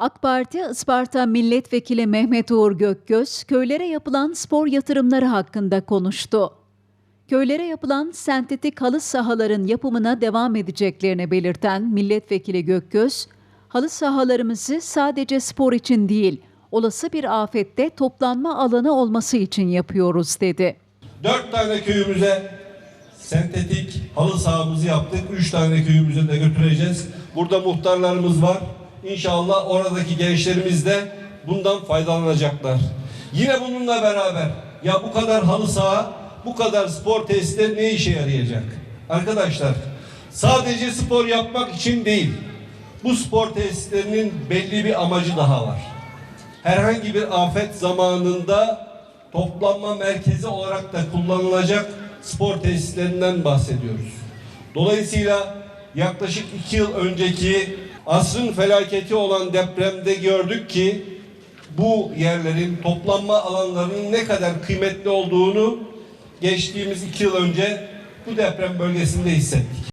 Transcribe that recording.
AK Parti Isparta Milletvekili Mehmet Uğur Gökgöz, köylere yapılan spor yatırımları hakkında konuştu. Köylere yapılan sentetik halı sahaların yapımına devam edeceklerini belirten Milletvekili Gökgöz, halı sahalarımızı sadece spor için değil, olası bir afette toplanma alanı olması için yapıyoruz dedi. Dört tane köyümüze sentetik halı sahamızı yaptık. Üç tane köyümüze de götüreceğiz. Burada muhtarlarımız var. İnşallah oradaki gençlerimiz de bundan faydalanacaklar. Yine bununla beraber ya bu kadar halı saha, bu kadar spor tesisleri ne işe yarayacak? Arkadaşlar sadece spor yapmak için değil. Bu spor tesislerinin belli bir amacı daha var herhangi bir afet zamanında toplanma merkezi olarak da kullanılacak spor tesislerinden bahsediyoruz. Dolayısıyla yaklaşık iki yıl önceki asrın felaketi olan depremde gördük ki bu yerlerin toplanma alanlarının ne kadar kıymetli olduğunu geçtiğimiz iki yıl önce bu deprem bölgesinde hissettik.